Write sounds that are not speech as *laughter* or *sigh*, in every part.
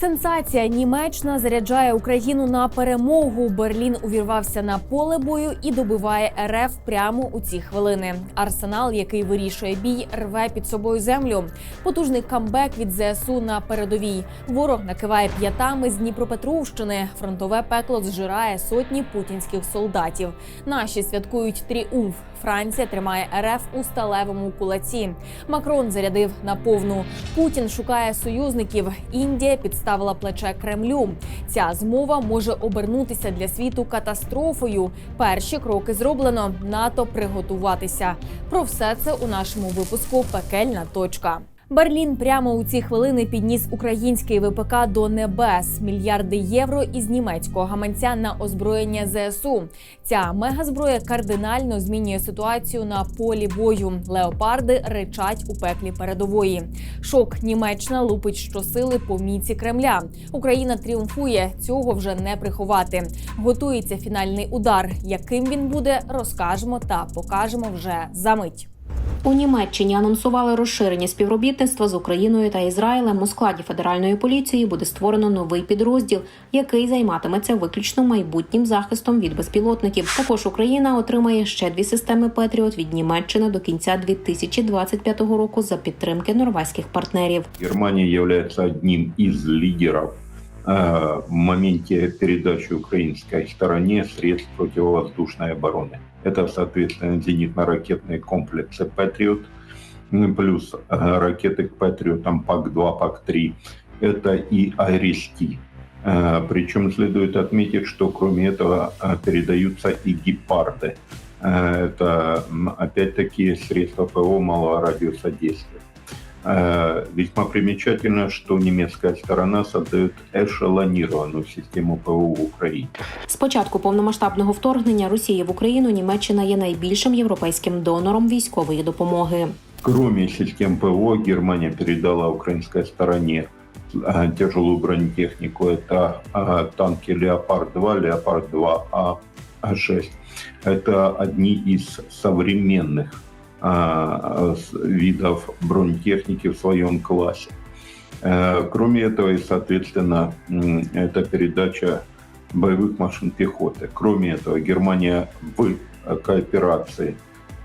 Сенсація Німеччина заряджає Україну на перемогу. Берлін увірвався на поле бою і добиває РФ прямо у ці хвилини. Арсенал, який вирішує бій, рве під собою землю. Потужний камбек від ЗСУ на передовій. Ворог накиває п'ятами з Дніпропетровщини. Фронтове пекло зжирає сотні путінських солдатів. Наші святкують тріумф. Франція тримає РФ у сталевому кулаці. Макрон зарядив на повну. Путін шукає союзників. Індія підставила плече Кремлю. Ця змова може обернутися для світу катастрофою. Перші кроки зроблено. НАТО приготуватися. Про все це у нашому випуску Пекельна точка. Берлін прямо у ці хвилини підніс український ВПК до небес мільярди євро із німецького гаманця на озброєння ЗСУ. Ця мегазброя кардинально змінює ситуацію на полі бою. Леопарди речать у пеклі передової. Шок Німеччина лупить щосили по міці Кремля. Україна тріумфує. Цього вже не приховати. Готується фінальний удар. Яким він буде, розкажемо та покажемо вже за мить. У Німеччині анонсували розширення співробітництва з Україною та Ізраїлем. У складі федеральної поліції буде створено новий підрозділ, який займатиметься виключно майбутнім захистом від безпілотників. Також Україна отримає ще дві системи Петріот від Німеччини до кінця 2025 року за підтримки норвезьких партнерів. Германия является одним из лидеров э, в моменте передачи украинской стороне средств противовоздушной обороны. Это, соответственно, зенитно-ракетные комплексы «Патриот», м, плюс э, ракеты к «Патриотам» ПАК-2, ПАК-3. Это и «Айрис-Ти». Э, Причем следует отметить, что кроме этого э, передаются и «Гепарды». Это, опять-таки, средства ПВО малого радиуса действия. Э, Весьма примечательно, что немецкая сторона создает эшелонированную систему ПВО в Украине. З початку повномасштабного вторгнення Росії в Україну Німеччина є найбільшим європейським донором військової допомоги. Кроме систем ПВО, Германия передала украинской стороне э, тяжелую бронетехнику. Это э, танки «Леопард-2», «Леопард-2А», А6. Это одни из современных э, с- видов бронетехники в своем классе. Э, Кроме этого, и, соответственно, это передача боевых машин пехоты. Кроме этого, Германия в э, кооперации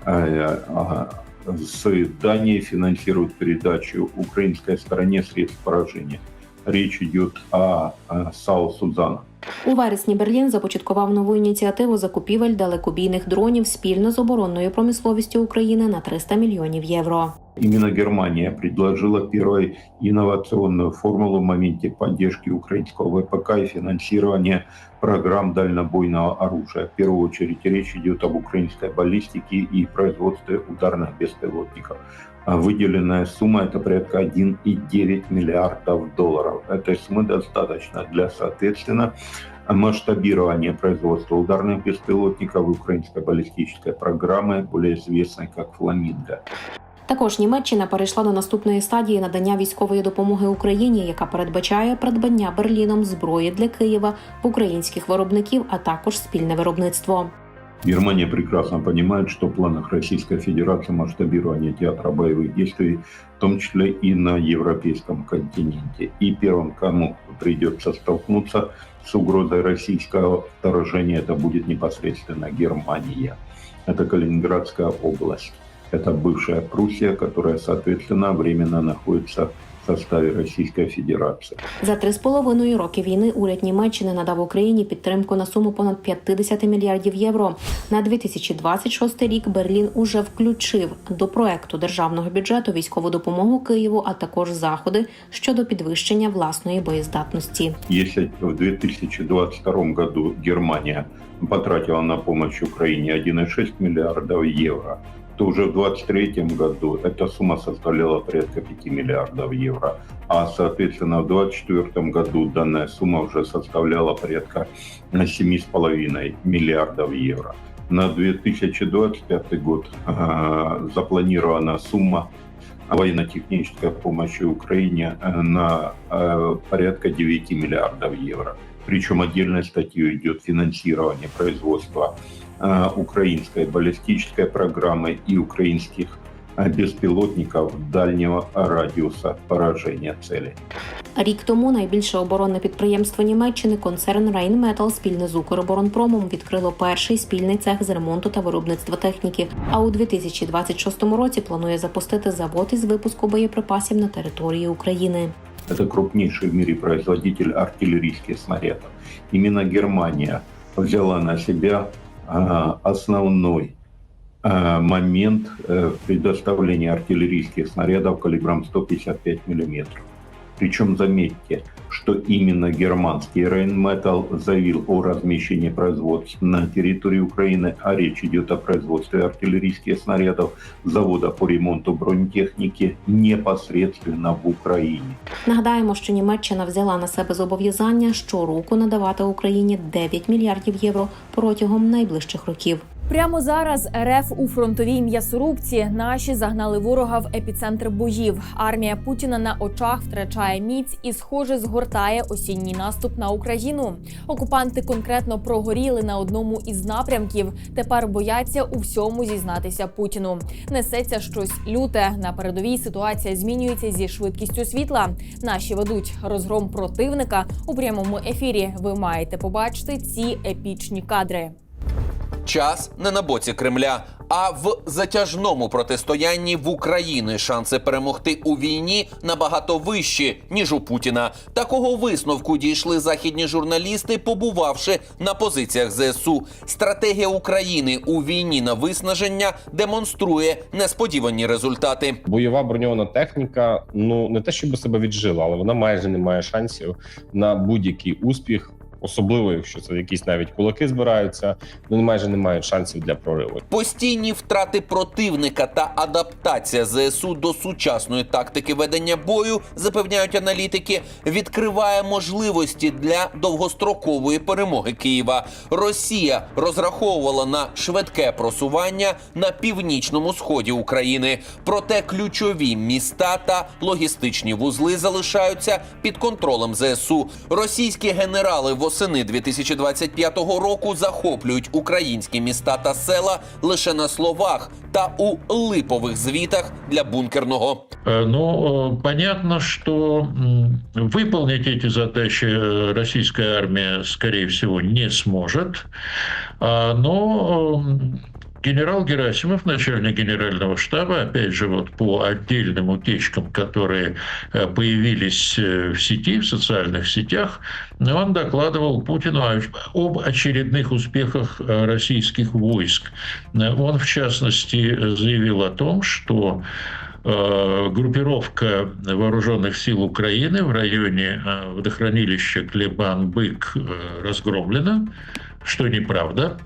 э, а, с Данией финансирует передачу украинской стороне средств поражения. Речь идет о, о САУ «Сузана». У вересні Берлін започаткував нову ініціативу закупівель далекобійних дронів спільно з оборонною промисловістю України на 300 мільйонів євро. Именно Германия предложила первую инновационную формулу в моменте поддержки украинского ВПК и финансирования программ дальнобойного оружия. В первую очередь речь идет об украинской баллистике и производстве ударных беспилотников А Выделенная сумма это порядка 1,9 миллиардов долларов. Этой суммы достаточно для, соответственно, масштабирования производства ударных беспилотников и украинской баллистической программы, более известной как «Фламинго». Також Німеччина перейшла до наступної стадії надання військової допомоги Україні, яка передбачає придбання Берліном зброї для Києва в українських виробників, а також спільне виробництво. Германия прекрасно понимает, что в планах Российской Федерации масштабирование театра боевых действий, в том числе и на европейском континенте. И первым, кому придется столкнуться с угрозой российского вторжения, это будет непосредственно Германия. Это Калининградская область. Это бывшая Пруссия, которая, соответственно, временно находится в составе Российской Федерации. За три з половиною роки війни уряд Німеччини надав Україні підтримку на суму понад 50 мільярдів євро. На 2026 рік Берлін уже включив до проекту державного бюджету військову допомогу Києву, а також заходи щодо підвищення власної боєздатності. Если в 2022 году Германия потратила на помощь Украине 1,6 миллиардов евро, то уже в 2023 году эта сумма составляла порядка 5 миллиардов евро. А, соответственно, в 2024 году данная сумма уже составляла порядка 7,5 миллиардов евро. На 2025 год э, запланирована сумма военно-технической помощи Украине э, на э, порядка 9 миллиардов евро. Причем отдельной статьей идет финансирование производства украинской баллистической программы и украинских а, беспилотников дальнего радиуса поражения цели. Рік тому найбільше оборонне підприємство Німеччини концерн Rheinmetall спільно з Укроборонпромом відкрило перший спільний цех з ремонту та виробництва техніки. А у 2026 році планує запустити завод із випуску боєприпасів на території України. Это крупнейший в мире производитель артиллерийских снарядов. Именно Германия взяла на себя а, основной момент э, предоставления артиллерийских снарядов калибром 155 мм. Причем заметьте, что именно германский Rheinmetall заявил о размещении производств на территории Украины, а речь идет о производстве артиллерийских снарядов завода по ремонту бронетехники непосредственно в Украине. Нагадаємо, що Німеччина взяла на себе зобов'язання щороку надавати Україні 9 мільярдів євро протягом найближчих років. Прямо зараз РФ у фронтовій м'ясорубці наші загнали ворога в епіцентр боїв. Армія Путіна на очах втрачає міць і, схоже, згортає осінній наступ на Україну. Окупанти конкретно прогоріли на одному із напрямків. Тепер бояться у всьому зізнатися Путіну. Несеться щось люте. На передовій ситуація змінюється зі швидкістю світла. Наші ведуть розгром противника у прямому ефірі. Ви маєте побачити ці епічні кадри. Час не на боці Кремля, а в затяжному протистоянні в Україні шанси перемогти у війні набагато вищі ніж у Путіна. Такого висновку дійшли західні журналісти, побувавши на позиціях ЗСУ. Стратегія України у війні на виснаження демонструє несподівані результати. бойова броньована техніка ну не те, щоб себе віджила, але вона майже не має шансів на будь-який успіх. Особливо, якщо це якісь навіть кулаки збираються, вони майже не мають шансів для прориву. Постійні втрати противника та адаптація ЗСУ до сучасної тактики ведення бою, запевняють аналітики, відкриває можливості для довгострокової перемоги Києва. Росія розраховувала на швидке просування на північному сході України. Проте ключові міста та логістичні вузли залишаються під контролем ЗСУ. Російські генерали восени 2025 року захоплюють українські міста та села лише на словах та у липових звітах для бункерного. Э, Ну, э, понятно, что м, выполнить эти задачи э, российская армия, скорее всего, не сможет. А, Но м, генерал Герасимов, начальник генерального штаба, опять же, вот по отдельным утечкам, которые э, появились э, в сети, в социальных сетях, он докладывал Путину об очередных успехах э, российских войск. Он, в частности, заявил о том, что группировка вооруженных сил Украины в районе э, водохранилища Клебан-Бык э, разгромлена, что неправда.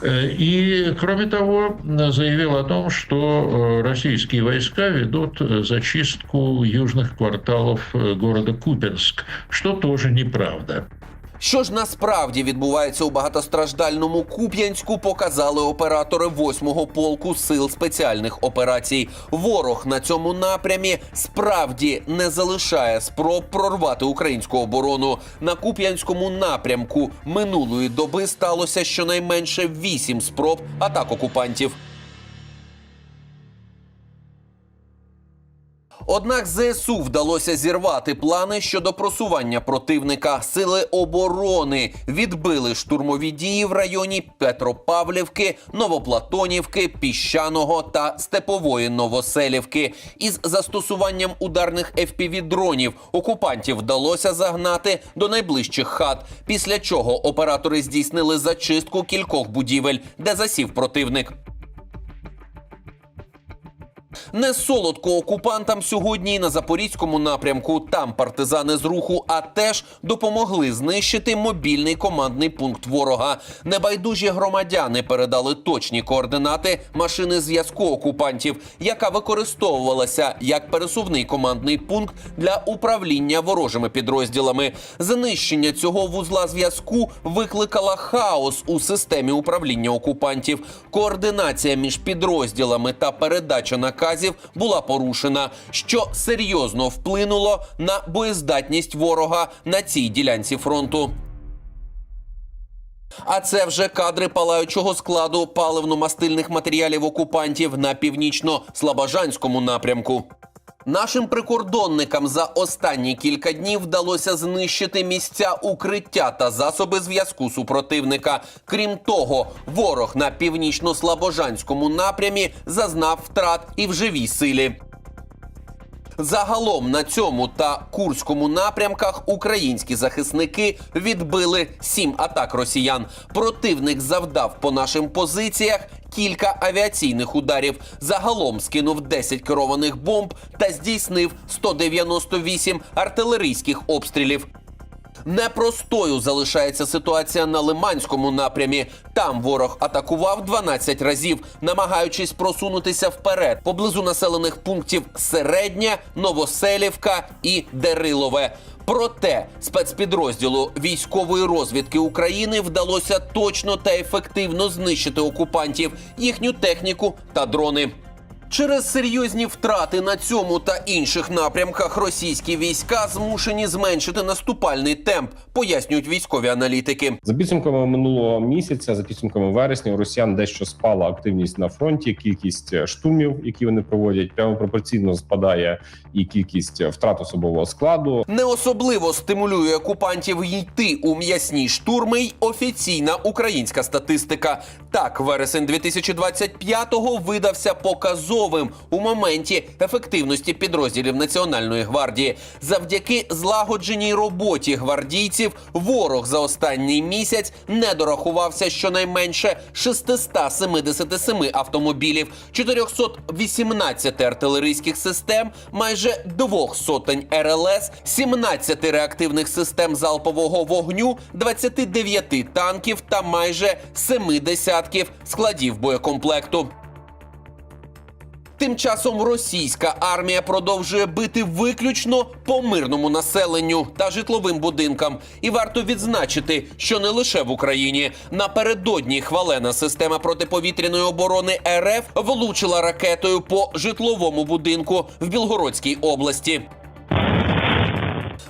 Э, И, кроме того, заявил о том, что э, российские войска ведут э, зачистку южных кварталов э, города Купенск, что тоже неправда. Що ж насправді відбувається у багатостраждальному Куп'янську, показали оператори 8-го полку сил спеціальних операцій. Ворог на цьому напрямі справді не залишає спроб прорвати українську оборону. На Куп'янському напрямку минулої доби сталося щонайменше 8 спроб атак окупантів. Однак ЗСУ вдалося зірвати плани щодо просування противника. Сили оборони відбили штурмові дії в районі Петропавлівки, Новоплатонівки, Піщаного та Степової Новоселівки. Із застосуванням ударних fpv дронів окупантів вдалося загнати до найближчих хат. Після чого оператори здійснили зачистку кількох будівель, де засів противник. Не солодко окупантам сьогодні і на запорізькому напрямку. Там партизани з руху а теж допомогли знищити мобільний командний пункт ворога. Небайдужі громадяни передали точні координати машини зв'язку окупантів, яка використовувалася як пересувний командний пункт для управління ворожими підрозділами. Знищення цього вузла зв'язку викликала хаос у системі управління окупантів. Координація між підрозділами та передача наказів була порушена, що серйозно вплинуло на боєздатність ворога на цій ділянці фронту. А це вже кадри палаючого складу паливно-мастильних матеріалів окупантів на північно-слабожанському напрямку. Нашим прикордонникам за останні кілька днів вдалося знищити місця укриття та засоби зв'язку супротивника. Крім того, ворог на північно-слобожанському напрямі зазнав втрат і в живій силі. Загалом на цьому та курському напрямках українські захисники відбили сім атак росіян. Противник завдав по нашим позиціях кілька авіаційних ударів. Загалом скинув 10 керованих бомб та здійснив 198 артилерійських обстрілів. Непростою залишається ситуація на Лиманському напрямі. Там ворог атакував 12 разів, намагаючись просунутися вперед поблизу населених пунктів Середня, Новоселівка і Дерилове. Проте спецпідрозділу військової розвідки України вдалося точно та ефективно знищити окупантів, їхню техніку та дрони. Через серйозні втрати на цьому та інших напрямках російські війська змушені зменшити наступальний темп, пояснюють військові аналітики. За підсумками минулого місяця, за підсумками вересня, у росіян дещо спала активність на фронті. Кількість е, штурмів, які вони проводять, прямо пропорційно спадає і кількість е, втрат особового складу. Не особливо стимулює окупантів йти у м'ясні штурми й офіційна українська статистика. Так, вересень 2025-го видався показовим у моменті ефективності підрозділів Національної гвардії. Завдяки злагодженій роботі гвардійців ворог за останній місяць не дорахувався щонайменше 677 автомобілів, 418 артилерійських систем, майже двох сотень РЛС, 17 реактивних систем залпового вогню, 29 танків та майже 7 десятків складів боєкомплекту. Тим часом російська армія продовжує бити виключно по мирному населенню та житловим будинкам. І варто відзначити, що не лише в Україні напередодні хвалена система протиповітряної оборони РФ влучила ракетою по житловому будинку в Білгородській області.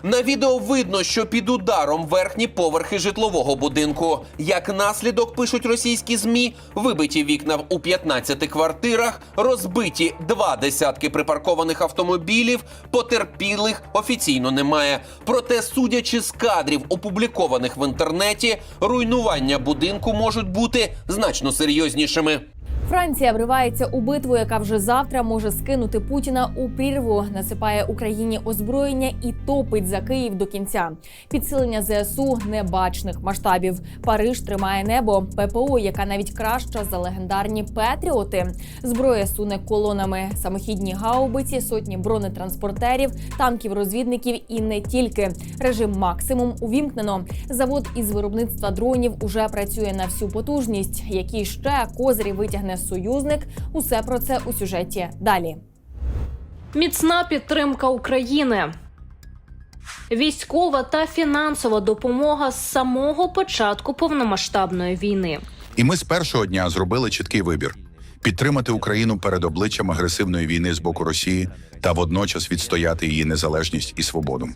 На відео видно, що під ударом верхні поверхи житлового будинку. Як наслідок пишуть російські змі, вибиті вікна у 15 квартирах, розбиті два десятки припаркованих автомобілів. Потерпілих офіційно немає. Проте, судячи з кадрів, опублікованих в інтернеті, руйнування будинку можуть бути значно серйознішими. Франція вривається у битву, яка вже завтра може скинути Путіна у прірву, насипає Україні озброєння і топить за Київ до кінця. Підсилення ЗСУ небачних масштабів. Париж тримає небо. ППО, яка навіть краща за легендарні Петріоти. Зброя суне колонами, самохідні гаубиці, сотні бронетранспортерів, танків, розвідників і не тільки. Режим максимум увімкнено. Завод із виробництва дронів уже працює на всю потужність. Які ще козирі витягне союзник? Усе про це у сюжеті далі. Міцна підтримка України. Військова та фінансова допомога з самого початку повномасштабної війни. І ми з першого дня зробили чіткий вибір: підтримати Україну перед обличчям агресивної війни з боку Росії та водночас відстояти її незалежність і свободу.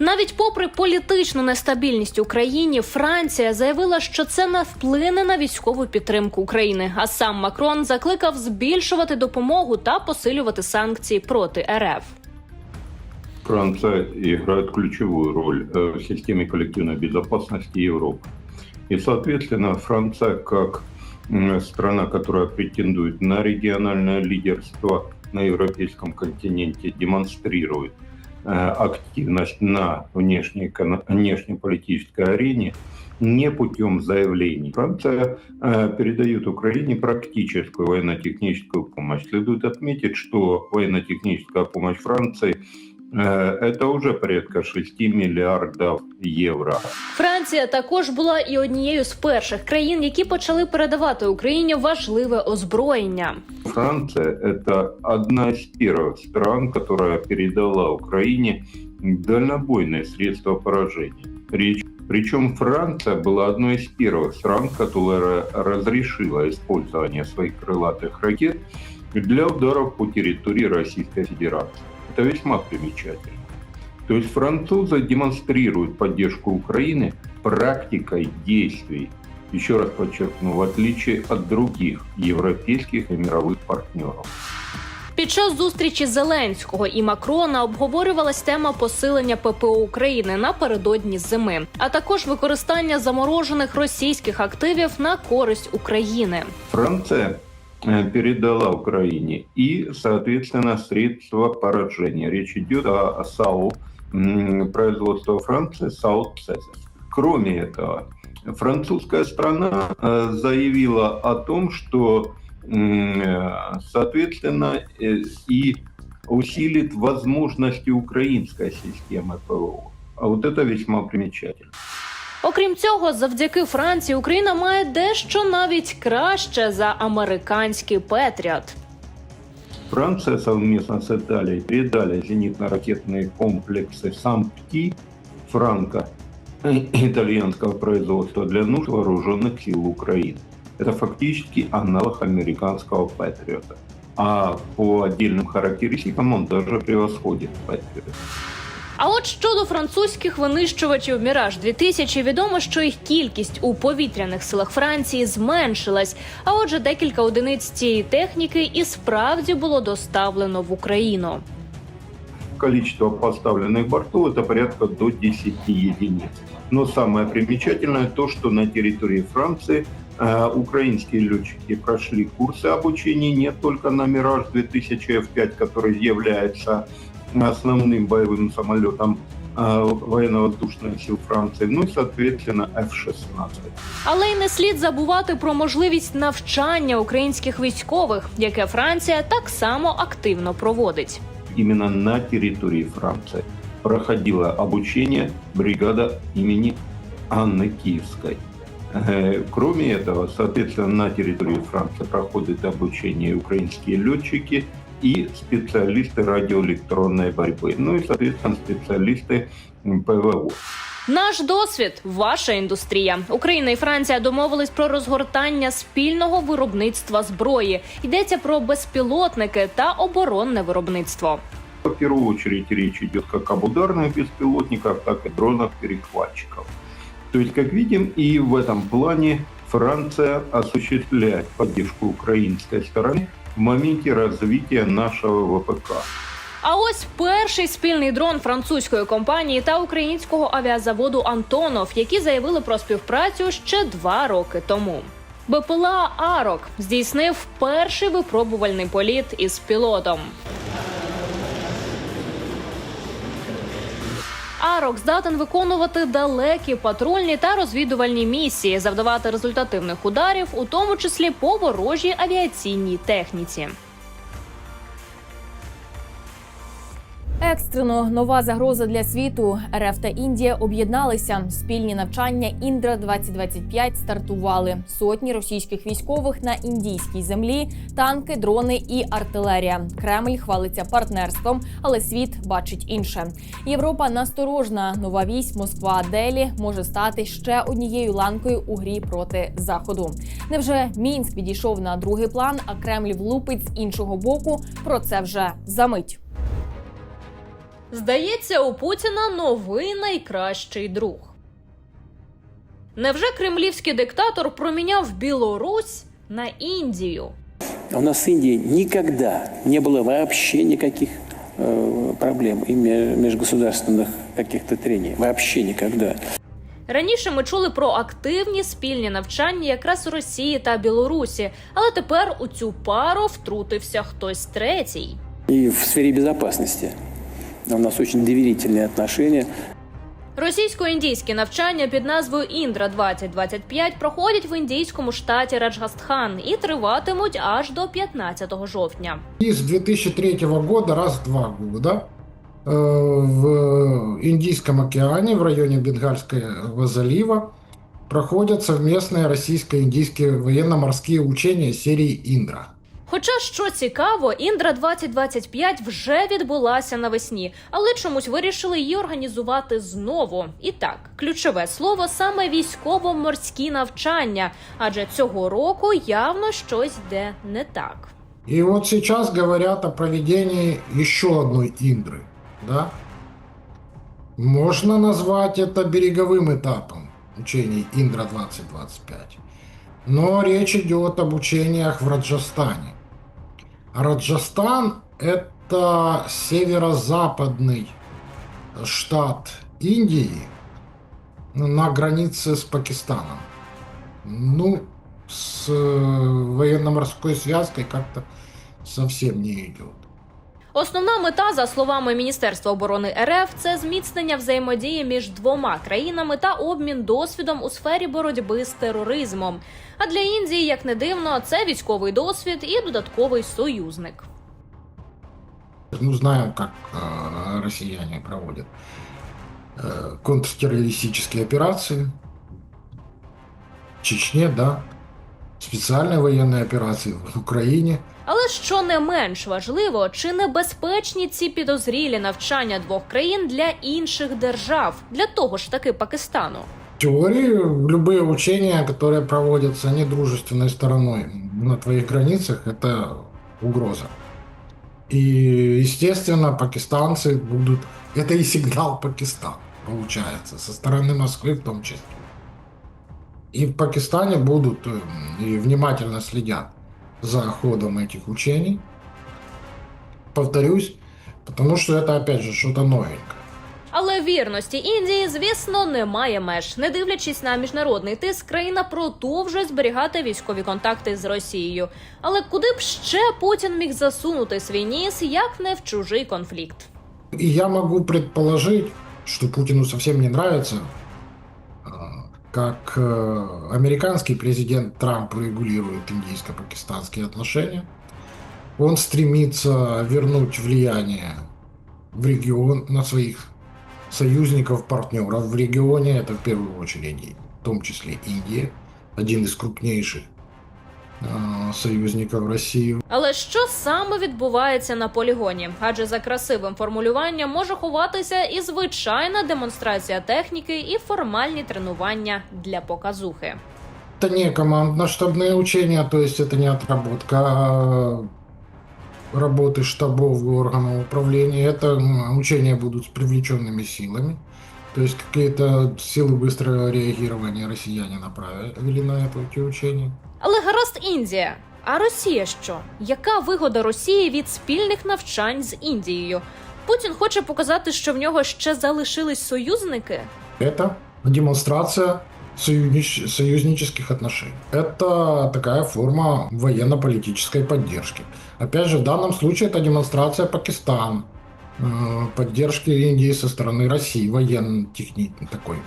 Навіть попри політичну нестабільність в Україні, Франція заявила, що це не вплине на військову підтримку України. А сам Макрон закликав збільшувати допомогу та посилювати санкції проти РФ. Франция играет ключевую роль э, в системе коллективной безопасности Европы. И, соответственно, Франция, как м, страна, которая претендует на региональное лидерство на европейском континенте, демонстрирует э, активность на внешней, внешнеполитической арене не путем заявлений. Франция э, передает Украине практическую военно-техническую помощь. Следует отметить, что военно-техническая помощь Франции Э, Это уже порядка 6 миллиардов евро. Франція також була і однією з перших країн, які почали передавати Україні важливе озброєння. Франция – это одна из первых стран, которая передала Украине дальнобойные средства поражения. Речь причем Франция была одной из первых стран, которая разрешила использование своих крылатых ракет для ударов по территории Российской Федерации. Это весьма примечательно. То есть французы демонстрируют поддержку Украины практикой действий. Еще раз подчеркну, в отличие от других европейских и мировых партнеров. Під час зустрічі Зеленського і Макрона обговорювалась тема посилення ППО України напередодні зими, а також використання заморожених російських активів на користь України. Франция э, передала Украине и, соответственно, средства поражения. Речь идет о САУ м, производства Франции САУ «Цезарь». Кроме этого, французская страна э, заявила о том, что, э, соответственно, э, и усилит возможности украинской системы ПВО. А вот это весьма примечательно. Окрім цього, завдяки Франції Україна має дещо навіть краще за американський Петріот. Франция совместно с Италией передали зенитно-ракетные комплексы САМПТИ Франко *clears throat* итальянского производства для нужд вооруженных сил Украины. Это фактически аналог американского Патриота. А по отдельным характеристикам он даже превосходит Патриот. А от щодо французьких винищувачів Міраж 2000 відомо, що їх кількість у повітряних силах Франції зменшилась. А отже, декілька одиниць цієї техніки і справді було доставлено в Україну. Количество поставленных бортов это порядка до 10 единиц. Но самое примечательное то, что на территории Франции э, украинские летчики прошли курсы обучения не только на Мираж 2000 F5, который является основным боевым самолетом э, военно-воздушных сил Франции, ну и, соответственно, F-16. Але й не слід забувати про можливість навчання українських військових, яке Франція так само активно проводить. Именно на территории Франции проходила обучение бригада имени Анны Киевской. Э, Кроме этого, соответственно, на территории Франции проходят обучение украинские летчики и специалисты радиоэлектронной борьбы, ну и, соответственно, специалисты м, ПВО. Наш досвід, ваша індустрія. Україна і Франція домовились про розгортання спільного виробництва зброї. Йдеться про безпілотники та оборонне виробництво. В первую очередь речь идет как об ударных беспилотниках, так и дронах-перехватчиков. То есть, как видим, и в этом плане Франция осуществляет поддержку украинской стороны в моменті розвитку нашого ВПК. А ось перший спільний дрон французької компанії та українського авіазаводу Антонов, які заявили про співпрацю ще два роки тому. БПЛА Арок здійснив перший випробувальний політ із пілотом. Арок здатен виконувати далекі патрульні та розвідувальні місії, завдавати результативних ударів, у тому числі по ворожій авіаційній техніці. Екстрено нова загроза для світу. РФ та Індія об'єдналися. Спільні навчання Індра 2025 стартували. Сотні російських військових на індійській землі, танки, дрони і артилерія. Кремль хвалиться партнерством, але світ бачить інше. Європа насторожна. Нова вісь Москва Делі може стати ще однією ланкою у грі проти заходу. Невже мінськ відійшов на другий план, а Кремль влупить з іншого боку? Про це вже за мить. Здається, у Путіна новий найкращий друг. Невже кремлівський диктатор проміняв Білорусь на Індію? У нас с Индией никогда не было вообще никаких э, проблем и ме- межгосударственных каких-то трений. Вообще никогда. Раніше ми чули про активні спільні навчання якраз у Росії та Білорусі, але тепер у цю пару втрутився хтось третій. И в сфере безопасности у нас очень доверительные отношения. Російсько-індійські навчання під назвою Індра 2025 проходять в індійському штаті Раджгастхан і триватимуть аж до 15 жовтня. И с 2003 года, раз в два года, э, в Индийском океане, в районе Бенгальского залива, проходят совместные российско-индийские военно-морские учения серии «Индра». Хоча що цікаво, Індра 2025 вже відбулася навесні, але чомусь вирішили її організувати знову. І так, ключове слово саме військово-морські навчання, адже цього року явно щось йде не так. И вот сейчас говорят о проведении еще одной «Индры». Да? Можно назвать это береговым этапом учений Индра-2025. Но речь идет об учениях в Раджастане. Раджастан – это северо-западный штат Индии на границе с Пакистаном. Ну, с э, военно-морской связкой как-то совсем не идет. Основна мета, за словами Міністерства оборони РФ, це зміцнення взаємодії між двома країнами та обмін досвідом у сфері боротьби з тероризмом. А для Індії, як не дивно, це військовий досвід і додатковий союзник. Ну, знаем, как э, россияне проводят э, контртеррористические операции. В Чечне, да Специальные военные операции в Украине. Але що не менш важливо, чи небезпечні ці підозрілі навчання двох країн для інших держав, для того ж таки Пакистану. В теории любые учения, которые проводятся недружественной стороной на твоих границах, это угроза. И, естественно, пакистанцы будут... Это и сигнал Пакистан, получается, со стороны Москвы в том числе. И в Пакистане будут э, и внимательно следят за ходом этих учений. Повторюсь, потому что это, опять же, что-то новенькое. Але вірності Індії, звісно, немає меж. Не дивлячись на міжнародний тиск, країна продовжує зберігати військові контакти з Росією. Але куди б ще Путін міг засунути свій ніс, як не в чужий конфлікт? И я могу предположить, что Путину совсем не нравится, а, как э, американский президент Трамп регулирует индийско-пакистанские отношения. Он стремится вернуть влияние в регион на своих союзников, партнеров в регионе. Это в первую очередь, в том числе Индия, один из крупнейших э, союзников России Але що саме відбувається на полігоні? Адже за красивим формулюванням може ховатися і звичайна демонстрація техніки, і формальні тренування для показухи. Это не командно-штабные учения, то есть это не отработка а, работы штабов и органов управления. Это м, учения будут с привлеченными силами. То есть какие-то силы быстрого реагирования россияне направили на это эти учения. Але гаразд Індія. А Росія що? Яка вигода Росії від спільних навчань з Індією? Путін хоче показати, що в нього ще залишились союзники. Это демонстрация союзнич- союзнических отношений. Это такая форма военно-политической поддержки. Опять же, в данном случае это демонстрация Пакистана, э, Поддержки Индии со стороны России, военно-технической такой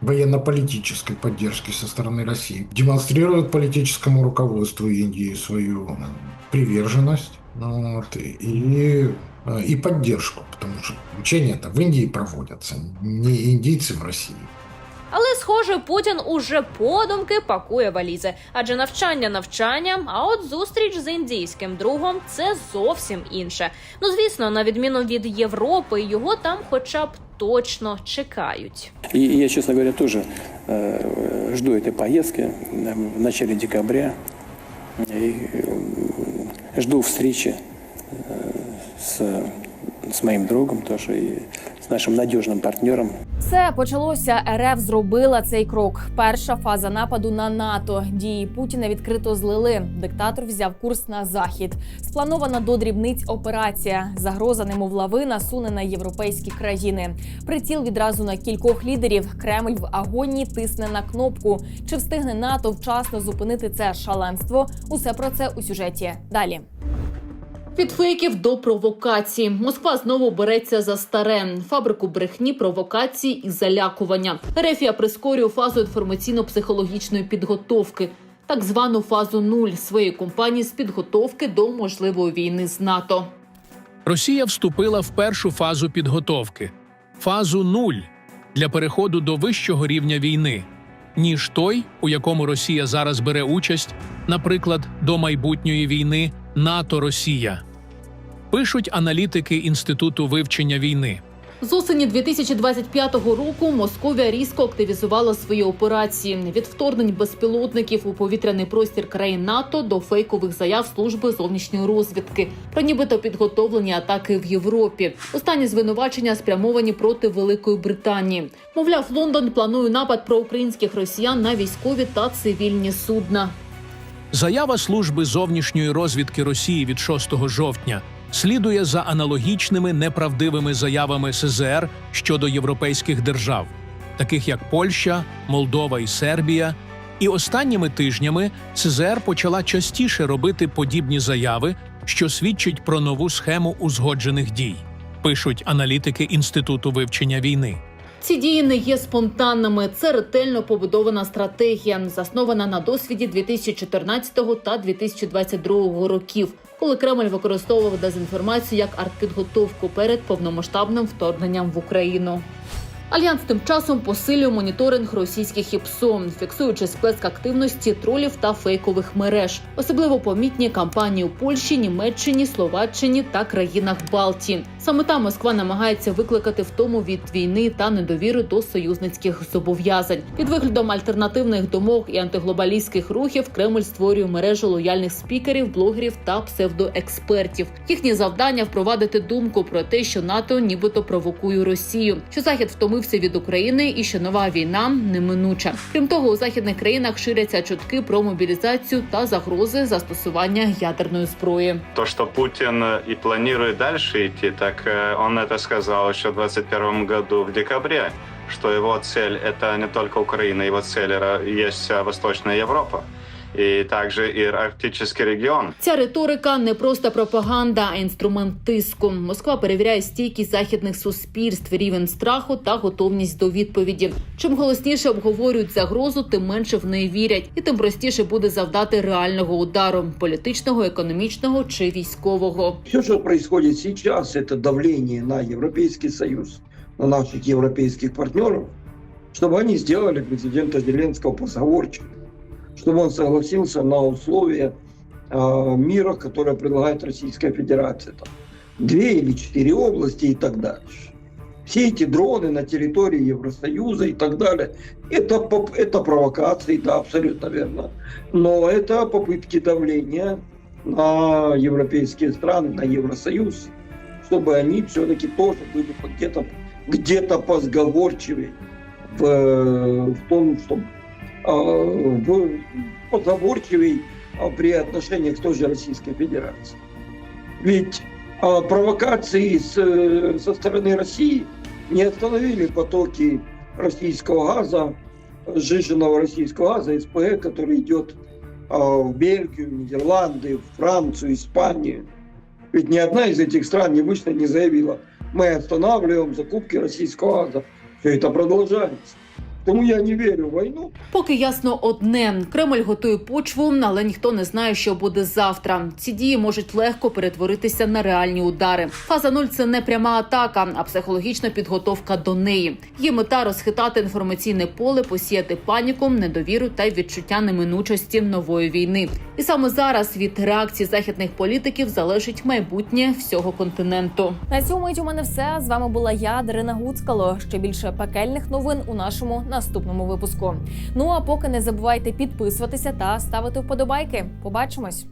военно-политической поддержки со стороны России. Демонстрирует политическому руководству Индии свою м, приверженность вот, и, э, и поддержку, потому что учения-то в Индии проводятся, не индийцы в России. Але, схоже, Путін уже подумки пакує валізи, адже навчання навчанням, а от зустріч з індійським другом це зовсім інше. Ну звісно, на відміну від Європи, його там, хоча б точно чекають. И я, честно говоря, тоже э, жду этой поездки э, в начале декабря. И э, жду встречи э, с, с моим другом тоже и с нашим надежным партнером все почалося. РФ зробила цей крок. Перша фаза нападу на НАТО. Дії Путіна відкрито злили. Диктатор взяв курс на захід. Спланована до дрібниць операція. Загроза, немов лавина, суне на європейські країни. Приціл відразу на кількох лідерів. Кремль в агонії тисне на кнопку. Чи встигне НАТО вчасно зупинити це шаленство? Усе про це у сюжеті. Далі. Від фейків до провокацій. Москва знову береться за старе фабрику брехні, провокацій і залякування. Рефія прискорює фазу інформаційно-психологічної підготовки, так звану фазу нуль своєї компанії з підготовки до можливої війни з НАТО. Росія вступила в першу фазу підготовки фазу нуль для переходу до вищого рівня війни, ніж той, у якому Росія зараз бере участь, наприклад, до майбутньої війни НАТО-Росія. Пишуть аналітики Інституту вивчення війни. З осені 2025 року Московія різко активізувала свої операції від вторгнень безпілотників у повітряний простір країн НАТО до фейкових заяв служби зовнішньої розвідки про нібито підготовлені атаки в Європі. Останні звинувачення спрямовані проти Великої Британії. Мовляв, Лондон планує напад про українських росіян на військові та цивільні судна. Заява служби зовнішньої розвідки Росії від 6 жовтня слідує за аналогічними неправдивими заявами СЗР щодо європейських держав, таких як Польща, Молдова і Сербія. І останніми тижнями СЗР почала частіше робити подібні заяви, що свідчить про нову схему узгоджених дій, пишуть аналітики Інституту вивчення війни. Ці дії не є спонтанними. Це ретельно побудована стратегія, заснована на досвіді 2014 та 2022 років, коли Кремль використовував дезінформацію як артпідготовку перед повномасштабним вторгненням в Україну. Альянс тим часом посилює моніторинг російських ІПСО, фіксуючи сплеск активності тролів та фейкових мереж. Особливо помітні кампанії у Польщі, Німеччині, Словаччині та країнах Балтії. Саме там Москва намагається викликати втому від війни та недовіри до союзницьких зобов'язань. Під виглядом альтернативних думок і антиглобалістських рухів Кремль створює мережу лояльних спікерів, блогерів та псевдоекспертів. Їхнє завдання впровадити думку про те, що НАТО нібито провокує Росію, що захід втомився від України і що нова війна неминуча. Крім того, у західних країнах ширяться чутки про мобілізацію та загрози застосування ядерної зброї. То, что Путин и планирует дальше идти, так э, он это сказал еще в 2021 году в декабре, что его цель это не только Украина, его цель ра- есть вся Восточная Европа и также и арктический регион. Ця риторика не просто пропаганда, а інструмент тиску. Москва перевіряє стійкість західних суспільств, рівень страху та готовність до відповіді. Чим голосніше обговорюють загрозу, тим менше в неї вірять, і тим простіше буде завдати реального удару політичного, економічного чи військового. Все, что происходит сейчас, это давление на Европейский Союз, на наших европейских партнеров, чтобы они сделали президента Зеленского позаговорчивым, Чтобы он согласился на условия э, мира, которые предлагает Российская Федерация. Там, две или четыре области и так дальше. Все эти дроны на территории Евросоюза и так далее, это, это провокации, да, абсолютно верно. Но это попытки давления на европейские страны, на Евросоюз, чтобы они все-таки тоже были где-то где-то позговорчивее в, в том, что в, позговорчивей а, при отношениях к той же Российской Федерации. Ведь а, провокации со стороны России не остановили потоки российского газа, сжиженного российского газа, СПГ, который идет а, в Бельгию, Нидерланды, Францию, Испанию. Ведь ни одна из этих стран не вышла, не заявила, мы останавливаем закупки российского газа. Все это продолжается. Тому я не верю в войну. Поки ясно одне: Кремль готує почву, але ніхто не знає, що буде завтра. Ці дії можуть легко перетворитися на реальні удари. Фаза нуль це не пряма атака, а психологічна підготовка до неї. Її мета розхитати інформаційне поле, посіяти паніку, недовіру та відчуття неминучості нової війни. І саме зараз від реакції західних політиків залежить майбутнє всього континенту. На цьому мить у мене все. З вами була я, Дарина Гуцкало. Ще більше пекельних новин у нашому наступному випуску. Ну а поки не забувайте підписуватися та ставити вподобайки. Побачимось.